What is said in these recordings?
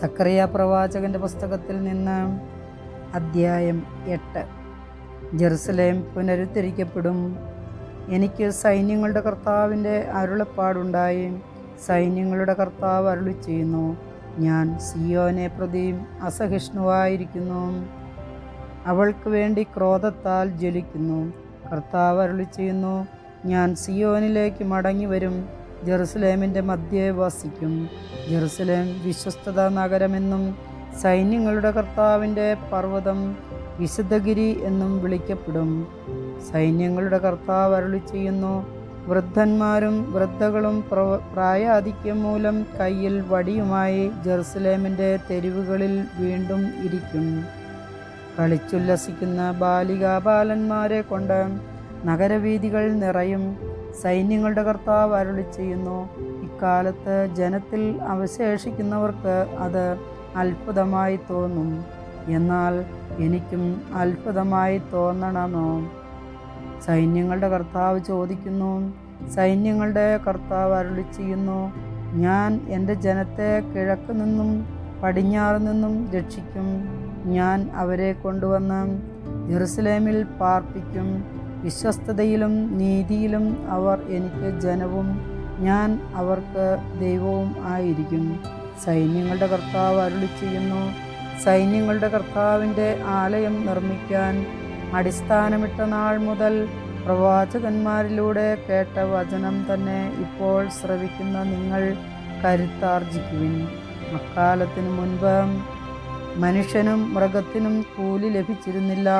സക്കറിയ പ്രവാചകന്റെ പുസ്തകത്തിൽ നിന്ന് അദ്ധ്യായം എട്ട്. ജെറുസലേം പുനരുദ്ധരിക്കപ്പെടും. എനിക്ക് സൈന്യങ്ങളുടെ കർത്താവിന്റെ അരുളപ്പാടുണ്ടായി. സൈന്യങ്ങളുടെ കർത്താവ് അരുളി ചെയ്യുന്നു ഞാൻ സിയോനെ പ്രതി അസഹിഷ്ണുവായിരിക്കുന്നു. അവൾക്ക് വേണ്ടി ക്രോധത്താൽ ജ്വലിക്കുന്നു. കർത്താവ് അരുളി ചെയ്യുന്നു ഞാൻ സിയോനിലേക്ക് മടങ്ങി വരും ജെറുസലേമിന്റെ മധ്യേ വസിക്കും. ജെറുസലേം വിശ്വസ്തത നഗരമെന്നും സൈന്യങ്ങളുടെ കർത്താവിന്റെ പർവതം വിശുദ്ധഗിരി എന്നും വിളിക്കപ്പെടും. സൈന്യങ്ങളുടെ കർത്താവ് അരുളി ചെയ്യുന്നു വൃദ്ധന്മാരും വൃദ്ധകളും പ്ര പ്രായാധിക്യം മൂലം കയ്യിൽ വടിയുമായി ജെറുസലേമിന്റെ തെരുവുകളിൽ വീണ്ടും ഇരിക്കും. കളിച്ചുല്ലസിക്കുന്ന ബാലികാ ബാലന്മാരെ കൊണ്ട് നഗരവീഥികൾ നിറയും. സൈന്യങ്ങളുടെ കർത്താവ് അരുളി ചെയ്യുന്നു. ഇക്കാലത്ത് ജനത്തിൽ അവശേഷിക്കുന്നവർക്ക് അത് അത്ഭുതമായി തോന്നും. എന്നാൽ എനിക്കും അത്ഭുതമായി തോന്നണമോ? സൈന്യങ്ങളുടെ കർത്താവ് ചോദിക്കുന്നു. സൈന്യങ്ങളുടെ കർത്താവ് അരുളി ചെയ്യുന്നു. ഞാൻ എന്റെ ജനത്തെ കിഴക്ക് നിന്നും പടിഞ്ഞാറ് നിന്നും രക്ഷിക്കും. ഞാൻ അവരെ കൊണ്ടുവന്ന് ജെറുസലേമിൽ പാർപ്പിക്കും. വിശ്വസ്തതയിലും നീതിയിലും അവർ എനിക്ക് ജനവും ഞാൻ അവർക്ക് ദൈവവും ആയിരിക്കും. സൈന്യങ്ങളുടെ കർത്താവ് അരുളി ചെയ്യുന്നു. സൈന്യങ്ങളുടെ കർത്താവിന്റെ ആലയം നിർമ്മിക്കാൻ അടിസ്ഥാനമിട്ട നാൾ മുതൽ പ്രവാചകന്മാരിലൂടെ കേട്ട വചനം തന്നെ ഇപ്പോൾ ശ്രവിക്കുന്ന നിങ്ങൾ കരുത്താർജിക്കുവിൻ. അക്കാലത്തിനു മുൻപ് മനുഷ്യനും മൃഗത്തിനും കൂലി ലഭിച്ചിരുന്നില്ല.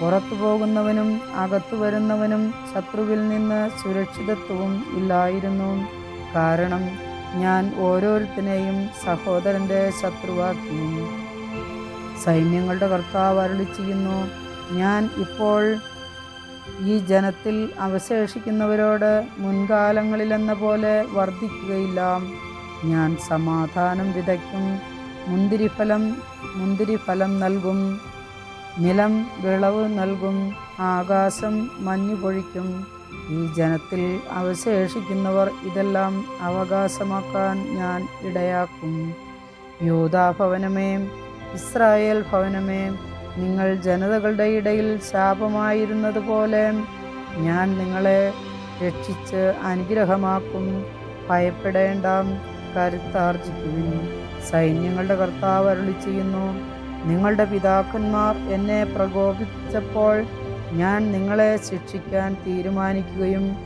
പുറത്തു പോകുന്നവനും അകത്തു വരുന്നവനും ശത്രുവിൽ നിന്ന് സുരക്ഷിതത്വവും ഇല്ലായിരുന്നു. കാരണം ഞാൻ ഓരോരുത്തനെയും സഹോദരന്റെ ശത്രുവാക്കി. സൈന്യങ്ങളുടെ കർത്താവ് അരുളി ചെയ്യുന്നു ഞാൻ ഇപ്പോൾ ഈ ജനത്തിൽ അവശേഷിക്കുന്നവരോട് മുൻകാലങ്ങളിലെന്ന പോലെ വർദ്ധിക്കുകയില്ല. ഞാൻ സമാധാനം വിതയ്ക്കും മുന്തിരിഫലം മുന്തിരിഫലം നൽകും. നിലം വിളവ് നൽകും ആകാശം മഞ്ഞു പൊഴിക്കും. ഈ ജനത്തിൽ അവശേഷിക്കുന്നവർ ഇതെല്ലാം അവകാശമാക്കാൻ ഞാൻ ഇടയാക്കും. യൂതാഭവനമേ ഇസ്രായേൽ ഭവനമേ നിങ്ങൾ ജനതകളുടെ ഇടയിൽ ശാപമായിരുന്നതുപോലെ ഞാൻ നിങ്ങളെ രക്ഷിച്ച് അനുഗ്രഹമാക്കും. ഭയപ്പെടേണ്ട കരുത്താർജിക്കുവിൻ. സൈന്യങ്ങളുടെ കർത്താവ് അരുളി ചെയ്യുന്നു നിങ്ങളുടെ പിതാക്കന്മാർ എന്നെ പ്രകോപിച്ചപ്പോൾ ഞാൻ നിങ്ങളെ ശിക്ഷിക്കാൻ തീരുമാനിക്കുകയും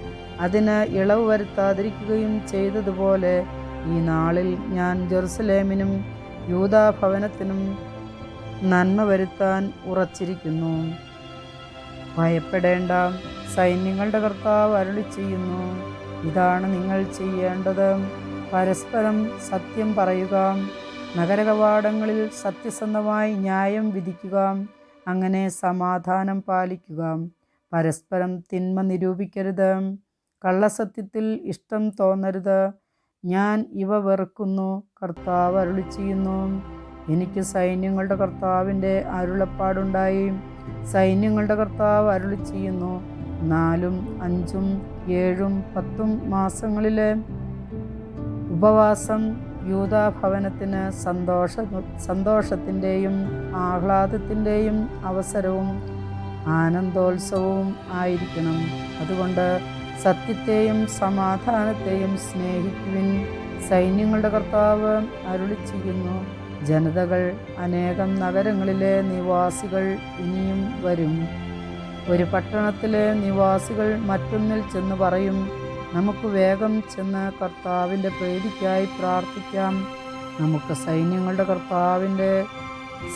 അതിന് ഇളവ് വരുത്താതിരിക്കുകയും ചെയ്തതുപോലെ ഈ നാളിൽ ഞാൻ ജെറുസലേമിനും യൂതാഭവനത്തിനും നന്മ വരുത്താൻ ഉറച്ചിരിക്കുന്നു. ഭയപ്പെടേണ്ട. സൈന്യങ്ങളുടെ കർത്താവ് അരുളി ചെയ്യുന്നു ഇതാണ് നിങ്ങൾ ചെയ്യേണ്ടത്. പരസ്പരം സത്യം പറയുക. നഗരകവാടങ്ങളിൽ സത്യസന്ധമായി ന്യായം വിധിക്കുക അങ്ങനെ സമാധാനം പാലിക്കുക. പരസ്പരം തിന്മ നിരൂപിക്കരുത് കള്ളസത്യത്തിൽ ഇഷ്ടം തോന്നരുത്. ഞാൻ ഇവ വെറുക്കുന്നു കർത്താവ് അരുളി ചെയ്യുന്നു. എനിക്ക് സൈന്യങ്ങളുടെ കർത്താവിന്റെ അരുളപ്പാടുണ്ടായി. സൈന്യങ്ങളുടെ കർത്താവ് അരുളി ചെയ്യുന്നു. നാലും അഞ്ചും ഏഴും പത്തും മാസങ്ങളിലെ ഉപവാസം യൂതാഭവനത്തിന് സന്തോഷ സന്തോഷത്തിന്റെയും ആഹ്ലാദത്തിന്റെയും അവസരവും ആനന്ദോത്സവവും ആയിരിക്കണം. അതുകൊണ്ട് സത്യത്തെയും സമാധാനത്തെയും സ്നേഹിക്കുവിൻ. സൈന്യങ്ങളുടെ കർത്താവ് അരുളി ചെയ്യുന്നു. ജനതകൾ അനേകം നഗരങ്ങളിലെ നിവാസികൾ ഇനിയും വരും. ഒരു പട്ടണത്തിലെ നിവാസികൾ മറ്റൊന്നിൽ ചെന്ന് പറയും നമുക്ക് വേഗം ചെന്ന് കർത്താവിന്റെ പേടിക്കായി പ്രാർത്ഥിക്കാം. നമുക്ക് സൈന്യങ്ങളുടെ കർത്താവിന്റെ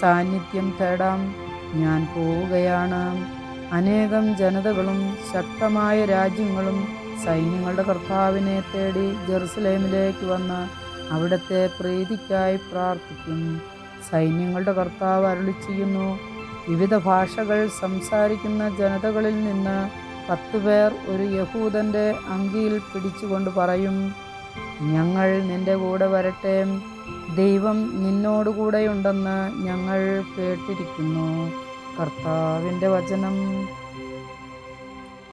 സാന്നിധ്യം തേടാം. ഞാൻ പോവുകയാണ്. അനേകം ജനതകളും ശക്തമായ രാജ്യങ്ങളും സൈന്യങ്ങളുടെ കർത്താവിനെ തേടി ജെറുസലേമിലേക്ക് വന്ന് അവിടുത്തെ പ്രീതിക്കായി പ്രാർത്ഥിക്കും. സൈന്യങ്ങളുടെ കർത്താവ് അരുളി ചെയ്യുന്നു വിവിധ ഭാഷകൾ സംസാരിക്കുന്ന ജനതകളിൽ നിന്ന് പത്ത് പേർ ഒരു യഹൂദന്റെ അങ്കിയിൽ പിടിച്ചുകൊണ്ട് പറയും ഞങ്ങൾ നിന്റെ കൂടെ വരട്ടെ. ദൈവം നിന്നോടുകൂടെയുണ്ടെന്ന് ഞങ്ങൾ കേട്ടിരിക്കുന്നു. കർത്താവിന്റെ വചനം